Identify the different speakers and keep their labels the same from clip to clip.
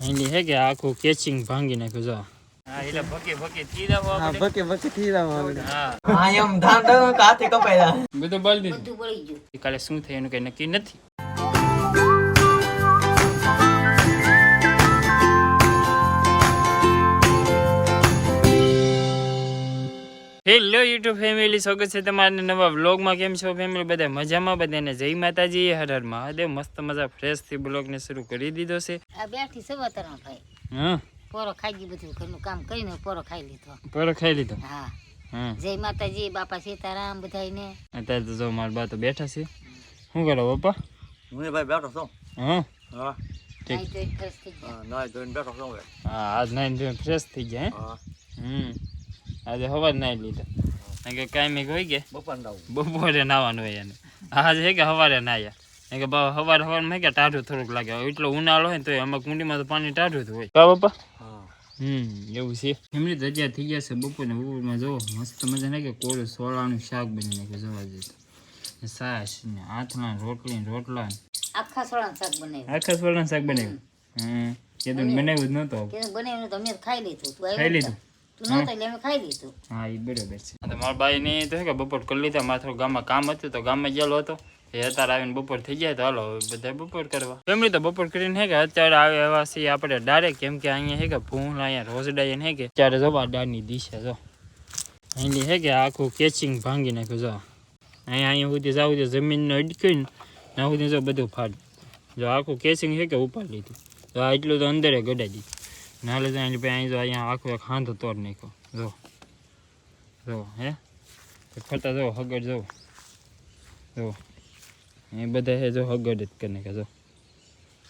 Speaker 1: એની હે કે આખું કેચિંગ ભાંગી નાખ્યું જો. હા એટલે ભકે ભકે થી
Speaker 2: હા ભકે ભકે આપણે.
Speaker 1: હા.
Speaker 2: એમ ધાન ધાન કાતે
Speaker 1: બધું બળી દીધું.
Speaker 3: બધું બળી ગયું.
Speaker 1: કાલે શું થયું એનું કઈ નક્કી નથી? હેલો યુટ્યુબ ફેમિલી સ્વાગત છે તમારા નવા વ્લોગમાં કેમ છો ફેમિલી બધા મજામાં? બધાને જય માતાજી. હર હર મહાદેવ. મસ્ત મજા ફ્રેશથી બ્લોગને શરૂ કરી દીધો છે.
Speaker 3: આ બેઠી સવાતરણ ભાઈ.
Speaker 1: હા.
Speaker 3: પોરો ખાઈ ગઈ બધું ઘરનું કામ કરીને પોરો ખાઈ લીધો.
Speaker 1: પોરો ખાઈ લીધો?
Speaker 3: હા.
Speaker 1: હા.
Speaker 3: જય માતાજી બાપા સીતારામ બધાયને.
Speaker 1: અત્યારે તો જો મારા બા તો બેઠા છે. શું કરો બાપા
Speaker 2: હું ભાઈ બેઠો છું.
Speaker 1: હા.
Speaker 2: હા.
Speaker 1: ઠીક.
Speaker 3: નાઈ ધોઈને.
Speaker 2: ના બેઠો છું
Speaker 1: હા આજ નાઈને ધોઈને ફ્રેશ થઈ ગયા હે?
Speaker 2: હા.
Speaker 1: હમ. આજે હવાર નાઈ લીધા. કારણ કે કાંઈ હોય કે
Speaker 2: બપોર
Speaker 1: બપોરે નાવાનું હોય એને. આજે હે કે સવારે નાયા કે બાબા સવારે સવાર સવારમાં કે ટાઢું થોડુંક લાગે. એટલો ઉનાળો હોય ને તો અમારા કુંડીમાં તો પાણી ટાઢું જ હોય. કા બાપા હમ એવું છે. એમની તો થઈ ગયા છે બપોરને બપોરમાં જોવો મસ્ત મજા ને કે કોળું સોળાનું શાક બની નાખે જોવા જઈએ સાસ ને આથણા રોટલી રોટલા
Speaker 3: આખા સોળાનું શાક બનાવ્યું.
Speaker 1: આખા સોળાનું શાક બનાવ્યું? હમ. એ તો બનાવ્યું જ નહોતો.
Speaker 3: બનાવ્યું તો ખાઈ લીધું.
Speaker 1: ખાઈ લીધું?
Speaker 3: તું નહોતો એટલે અમે ખાઈ લીધું.
Speaker 1: હા એ બરાબર મારા બાઈ તો કે બપોર કરી લીધા મારે થોડું ગામમાં કામ હતું તો ગામમાં ગયેલો હતો. એ અત્યારે આવીને બપોર થઈ જાય તો હાલો બધા બપોર કરવા. એમની તો બપોર કરીને હે કે અત્યારે આવે એવા છીએ આપણે ડાયરેક્ટ કેમ કે અહીંયા હે કે ભૂંગળા અહીંયા રોજડાઈ હે કે. અત્યારે જો ડાળની દિશા જો. અહીંની હે કે આખું કેચિંગ ભાંગી નાખ્યું જો. અહીંયા અહીંયા સુધી જાવ તો જમીનને અડકીને ના સુધી જો બધું ફાડ જો આખું કેચિંગ હે કે ઉપાડી લીધું. તો આ એટલું તો અંદરે ગડાઈ દીધું. નાલે તો અહીં અહીં જો અહીંયા આખું એક હાંધો તોડ નાખ્યો. જો. જો, હે? ફરતા જો હગડ જો. જો. એ બધા હે જો હગડ જ કરી નાખે જો.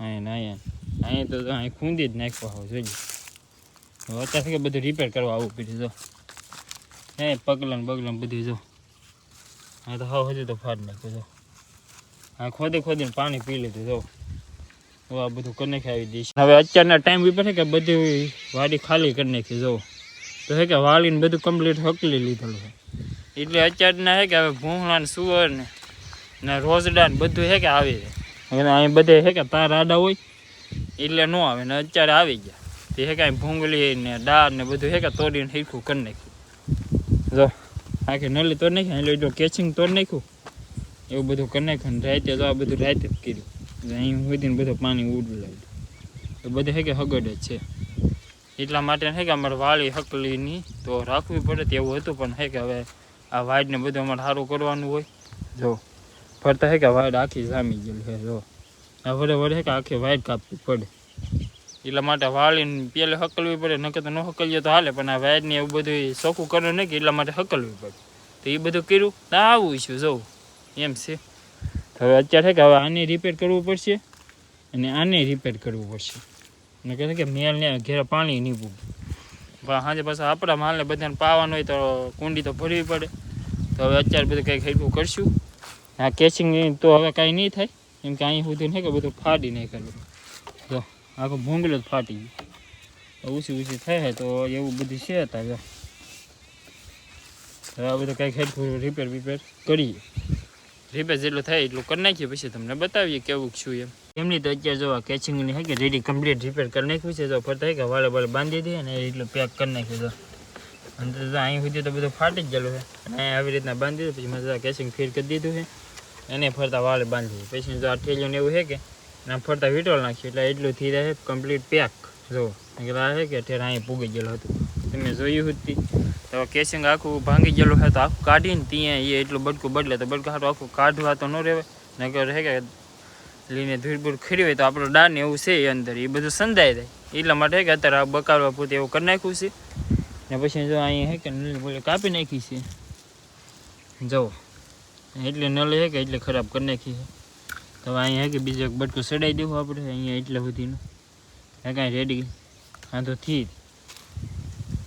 Speaker 1: અહીંયા અહીંયા અહીંયા તો અહીં ખૂંદી જ નાખવા હોય જોઈએ. અત્યારે કે બધું રિપેર કરવા આવવું પડ્યું, જો. હે, પગલાં ને બગલાં બધું, જો. હા તો હાવ હજી તો ફાડ નાખ્યું, જો. હા ખોદી ખોદીને પાણી પી લીધું, જો. આ બધું કરી નાખી આવી દઈશ. હવે અત્યારના ટાઈમ ઉપર છે કે બધી વાડી ખાલી કરી નાખી જો તો છે કે વાળીને બધું કમ્પ્લીટ હકલી લીધેલું છે. એટલે અત્યારના છે કે હવે ભૂંગળા ને સુવર ને ને રોજડા ને બધું છે કે આવી જાય અને અહીં બધે છે કે તાર આડા હોય, એટલે ન આવે. ને અત્યારે આવી ગયા. તે છે કે અહીં ભૂંગળી ને દાળ ને બધું છે કે તોડીને હીરખું કરી નાખ્યું. જો, આખી નલી તોડ નાખી એટલે કેચિંગ તોડ નાખ્યું. એવું બધું કરી નાખ્યું રાતે તો આ બધું રાતે જ કર્યું. અહીં સુધીને બધું પાણી ઉડવું લાગ્યું તો બધે હે કે હગડ જ છે. એટલા માટે હે કે અમારે વાળી હકલીની તો રાખવી પડે તેવું હતું, પણ હે કે હવે આ વાડને બધું અમારે સારું કરવાનું હોય. જો, ફરતા હે કે વાડ આખી જામી ગયેલી છે જો. આ વડે વડે કે આખી વાડ કાપવી પડે. એટલા માટે વાળીને પેલે હકલવી પડે, નકર તો ન હકલીએ તો હાલે, પણ આ વાઇડને એવું બધું ચોખ્ખું કરવું નહીં કે એટલા માટે હકલવી પડે. તો એ બધું કર્યું? ના આવું છું જોઉં એમ છે. હવે અત્યારે કે હવે આને રિપેર કરવું પડશે અને આને રિપેર કરવું પડશે. અને કહે કે મેલને ઘેર પાણી નહીં પણ સાંજે પાછા આપણા માલને બધાને પાવાનું હોય તો કુંડી તો ભરવી પડે. તો હવે અત્યારે બધું કંઈક હરખું કરશું. આ કેચિંગ તો હવે કાંઈ નહીં થાય. કેમ કે અહીં સુધી નહીં કે બધું ફાટી નહીં કરવું જો, આખું ભૂંગળું જ ફાટી ગયું. ઊંચી ઊંચી થાય તો એવું બધું છે હતા હવે બધું કંઈક હેલ્પ રિપેર બિપેર કરીએ. રિપેર જેટલું થાય, એટલું કરી નાખીએ, પછી તમને બતાવીએ કેવું છું એમ. એમની તો અત્યારે જો કેચિંગની હે કે રેડી કમ્પ્લીટ રિપેર કરી નાખ્યું છે તો ફરતા કે વાળે વાળે બાંધી દઈએ ને એટલું પેક કરી નાખ્યું તો અને તો અહીં સુધી તો બધું ફાટી જ ગયેલું છે. અને આવી રીતના બાંધી દીધું, પછી મેં કેચિંગ ફીર કરી દીધું છે. એને ફરતા વાળે બાંધી પછી જો આ ઠેલીઓને એવું છે કે ના ફરતા વીટોળ નાખ્યું, એટલે એટલું થઈ રહે કમ્પ્લીટ પેક જો કે આ છે કે ઠેર અહીં પૂગી ગયેલું હતું. તમે જોયું હતી. તો કેસિંગ આખું ભાંગી ગયેલું છે, તો આખું કાઢીને ત્યાં એ એટલું બટકું બદલે તો બટકું હાટું આખું કાઢવા તો ન રહેવાય નગર હે કે લીને ધૂળ બૂળ ખરી હોય તો આપણો ડાળ ને એવું છે એ અંદર, એ બધું સંધાઈ જાય. એટલા માટે હે કે અત્યારે આ બકારવા પૂરતી એવું કરી નાખ્યું છે. ને પછી જો અહીંયા હે કે નળી બોલે કાપી નાખી છે. જો, એટલે નળ હે કે એટલે ખરાબ કરી નાખી છે. તો હવે અહીંયા હે કે બીજું એક બટકું સડાઈ દેવું આપણે, અહીંયા એટલા સુધીનું. હે કાંઈ રેડી હા તો થી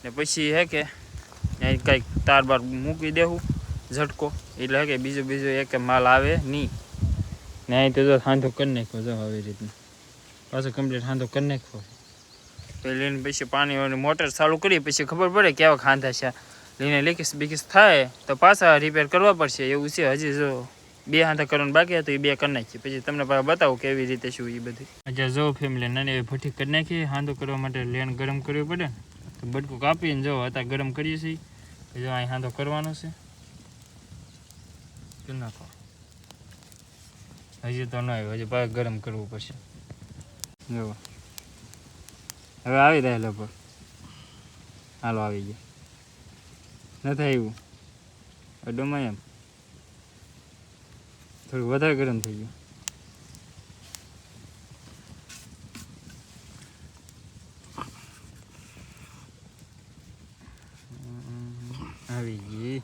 Speaker 1: ને પછી હે કે, અહીં કંઈક તાર બાર મૂકી દેવું ઝટકો. એટલે હે કે બીજું બીજું એક માલ આવે નહીં. ને અહીં તો જો સાંધો કરી નાખ્યો જો આવી રીતના. પાછો કમ્પ્લીટ સાંધો કરી નાખ્યો. પછી લઈને પછી પાણી મોટર ચાલુ કરી પછી ખબર પડે કેવા ખાંધા છે. લઈને લીકીસ બીકીસ થાય તો પાછા રિપેર કરવા પડશે. એવું છે, હજી જો બે હાથે કરવાનું બાકી હતું, એ બે કરી નાખીએ. પછી તમને પાછા બતાવું કેવી રીતે શું એ બધી. અચ્છા જો ફેમિલી નાની એવી ભઠ્ઠી કરી નાખીએ હાંધો કરવા માટે લેન ગરમ કરવી પડે. ને તો બટકું કાપીને જો અત્યારે ગરમ કરીએ છીએ. જો અહીં હાંધો કરવાનો છે. નાખો. હજી તો ન આવ્યો, હજી પાક ગરમ કરવું પડશે. જો. હવે આવી રહ્યા લગભગ. હાલો આવી ગયો. નથી આવ્યું. અડોમાં એમ. થોડું વધારે ગરમ થઈ ગયું આવી ગઈ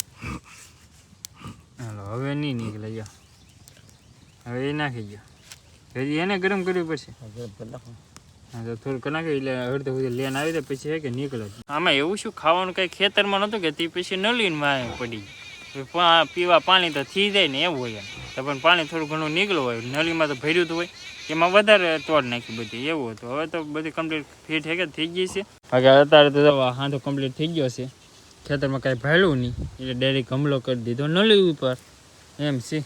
Speaker 1: હાલો હવે નહીં નીકળે જા હવે એ નાખી ગયો. હજી એને ગરમ કરવી પડશે હા તો થોડું નાખી એટલે અડધો સુધી લેન આવી જાય પછી હે કે નીકળે. આમાં એવું શું ખાવાનું કઈ ખેતરમાં નહોતું કે તે પછી નળીને માં પડી ગયું. પીવા પાણી તો થઈ જાય ને એવું હોય તો પણ પાણી થોડું ઘણું નીકળ્યું હોય નળીમાં તો ભર્યું તો હોય. એમાં વધારે તોડ નાખી બધી એવું હતું. હવે તો બધી કમ્પ્લીટ ફિટ હે કે થઈ ગઈ છે. બાકી અત્યારે તો હા તો કમ્પ્લીટ થઈ ગયો છે. ખેતરમાં કાંઈ ભાડ્યું નહીં એટલે ડાયરેક્ટ હમલો કરી દીધો નળી ઉપર. એમ છે.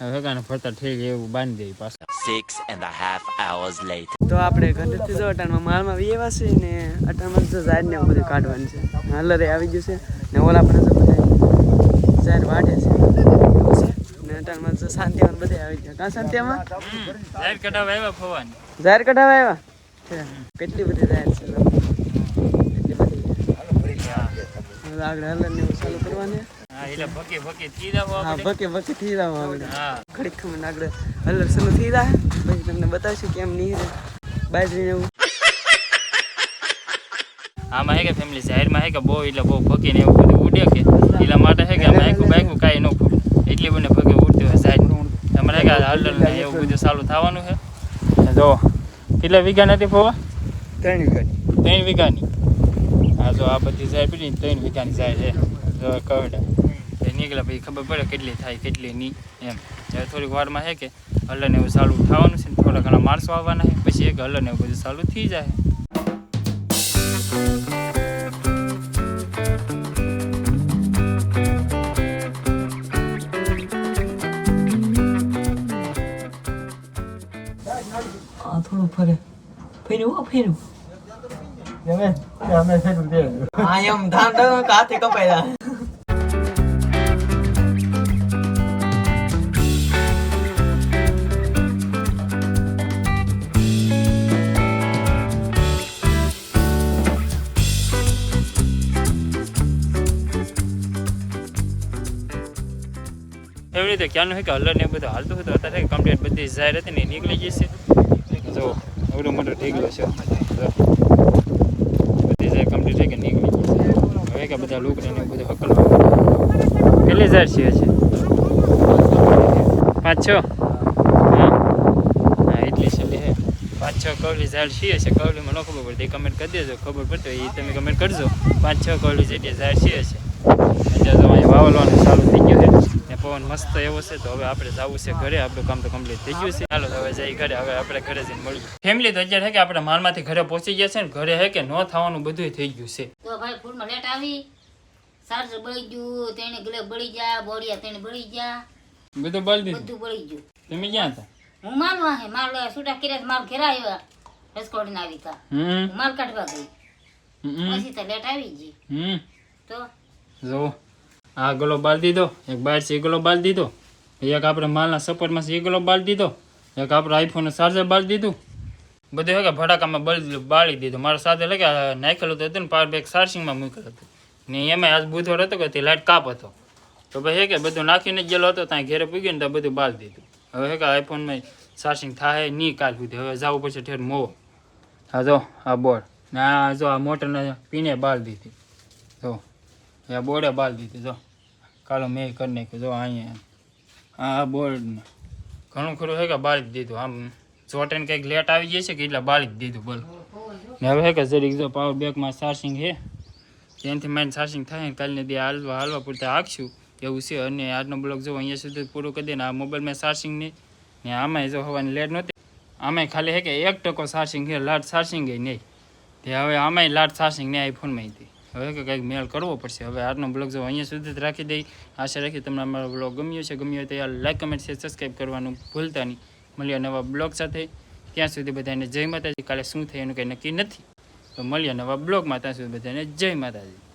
Speaker 1: ફરતા ઠેક એવું બાંધી દે પાછા.
Speaker 4: Six and a half hours લાter.
Speaker 2: તો આપણે ઘરેથી જો અટાણમાં માલમાં વીએવા છે ને અટાણમાં જો ઝાડને એવું બધું કાઢવાનું છે. હાલરે આવી ગયું છે ને ઓલા પણ જો બધા ઝાડ વાટે છે. ને અટાણમાં જો શાંતિમાં બધે આવી ગયા. કાં શાંતિમાં
Speaker 1: જાહેર કઢાવા આવ્યા ફવાની
Speaker 2: ઝાડ કઢાવા આવ્યા? કેટલી બધી ઝાડ છે. કેટલી બધી. આગળ હલર ને એવું ચાલુ કરવાનું.
Speaker 1: એટલે ભકી ભકી થઈ
Speaker 2: હા
Speaker 1: આપણે.
Speaker 2: બકે બકે થઈ
Speaker 1: હા.
Speaker 2: ઘડીક ખમણ આગળ હલર શરૂ થઈ પછી તમને બતાવશું કેમ નહીં બાજરી ને એવું.
Speaker 1: આમાં હે કે ફેમિલી જાહેરમાં હે કે બહુ એટલે બહુ ભકી ને એવું બધું ઉડે કે. એટલા માટે હે કે આખું બાઈકું કાંઈ ન ખુલે એટલી બને ભકી ઉડતી હોય સાઈડ તમારે કે હલર ને એવું બધું ચાલુ થવાનું છે જો કેટલા વીઘા નથી ફોવા
Speaker 2: ત્રણ વીઘાની
Speaker 1: ત્રણ વીઘાની? હા જો આ બધી સાહેબ પડી ત્રણ વીઘાની સાહેબ છે. જો કવડા. નીકળે પછી ખબર પડે કેટલી થાય કેટલી નહીં એમ. ત્યારે થોડીક વારમાં છે કે હલન એવું ચાલુ થવાનું છે ને થોડા ઘણા માણસો આવવાના છે પછી એક હલન એવું બધું ચાલુ થઈ જાય.
Speaker 2: આ થોડું ફરે. ફેર્યું હો ફેર્યું. હા એમ ધાન ધાન કાતે કપાયેલા
Speaker 1: રીતે ક્યાંનું છે કે હલન ને બધું હાલતું હતું અત્યારે કમ્પ્લેટ બધી જાહેર હતી ને નીકળી ગઈ છે. જો એવડો મોટો ઢીકલો છે બધી જાહેર કમ્પ્લીટ થઈ કે નીકળી ગઈ હવે કે બધા લુકડા ને બધું હકલ કેટલી જાહેર છે હશે પાંચ છ? હા. હા, એટલી છે લે પાંચ છ કવલી ઝાડ છીએ છે કવલીમાં ન ખબર પડતી. કમેન્ટ કરી દેજો. ખબર પડતી એ તમે કમેન્ટ કરજો. પાંચ છ કવલી જેટલી ઝાડ છીએ છે તો વાવલવાનું ચાલુ થઈ ગયું છે. ને પવન મસ્ત એવો છે. તો હવે આપણે જવું છે ઘરે. આપણું કામ તો કમ્પ્લીટ થઈ ગયું છે. ચાલો હવે જઈ ઘરે. હવે આપણે ઘરે જઈને મળ્યું ફેમિલી તો અત્યારે છે કે આપણે માલમાંથી ઘરે પહોંચી ગયા છે ને ઘરે હે કે ન થવાનું બધું થઈ ગયું છે.
Speaker 3: તો ભાઈ ફૂલમાં લેટ આવી. ચાર્જર બળી ગયું. તેને ગલે બળી જા બોડિયા તેને બળી જા
Speaker 1: બધું બળી દીધું?
Speaker 3: બધું બળી ગયું.
Speaker 1: તમે ક્યાં હતા?
Speaker 3: હું માલવા હે. માલ સુટા કર્યા માલ ઘેરા આવ્યા. રસકોડીને આવી તા.
Speaker 1: હમ.
Speaker 3: માલ કાઢવા ગઈ. પછી તો લેટ આવી ગઈ.
Speaker 1: હમ.
Speaker 3: તો
Speaker 1: જો, આ ગલો બાલ દીધો, એક એ ગલો બાલ દીધો, એક આપણે માલના સપોર્ટમાંથી છે એ ગલો બાલ દીધો, એક આપણે આઈફોનનું ચાર્જર બાલ દીધું. બધું હે કે ભડાકામાં બળી બાળી દીધું. મારા સાથે એટલે નાખેલું તો હતું ને પાવર બેક ચાર્જિંગમાં મૂકેલું હતું. ને એમાં આજ બુધવાર હતો કે તે લાઇટ કાપ હતો. તો ભાઈ હે કે બધું નાખીને જ ગયેલો હતો, ત્યાં ઘેરે પૂગ્યું ને તો બધું બાલ દીધું. હવે હે કે આઈફોનમાં ચાર્જિંગ થાય નહીં કાલ સુધી. હવે જવું પડશે ઠેર મોવો હા જો, આ બોર્ડ. ને આ જો, આ મોટરને પીને બાળ દીધી. એ બોર્ડે બાલ દીધી, જો. કાલો મેં કરી નાખ્યું, જો, અહીંયા. આ બોર્ડ ઘણું ખરું છે કે બાળી દીધું. આમ ચોટેને કંઈક લેટ આવી જાય છે કે એટલે બાળી દીધું, બોલ. ને હવે હે કે જરીક જો પાવર બેકમાં ચાર્જિંગ છે ત્યાંથી માઇન ચાર્જિંગ થાય ને કાલને દે હાલવા હાલવા પૂરતા આખશું એવું છે. અને આજનો બ્લોગ જો અહીંયા સુધી પૂરો કરી દે આ મોબાઈલમાં ચાર્જિંગ નહીં. ને આમાંય જો હવાની લેટ નહોતી. આમાંય ખાલી હે કે એક ટકો ચાર્જિંગ છે લાટ ચાર્જિંગ નહીં. તે હવે આમાંય લાટ ચાર્જિંગ નહીં આઈફોનમાં હતી હવે કે કંઈક મેળ કરવો પડશે. હવે આજનો બ્લોગ જો અહીંયા સુધી જ રાખી દઈ. આશા રાખી તમને અમારો બ્લોગ ગમ્યો છે, ગમ્યો તો યાર લાઈક, કમેન્ટ, શેર સબસ્ક્રાઈબ કરવાનું ભૂલતા નહીં. મળીએ નવા બ્લોગ સાથે. ત્યાં સુધી બધાને જય માતાજી. કાલે શું થાય એનું કંઈ નક્કી નથી. તો મળીએ નવા બ્લોગમાં. ત્યાં સુધી બધાને જય માતાજી.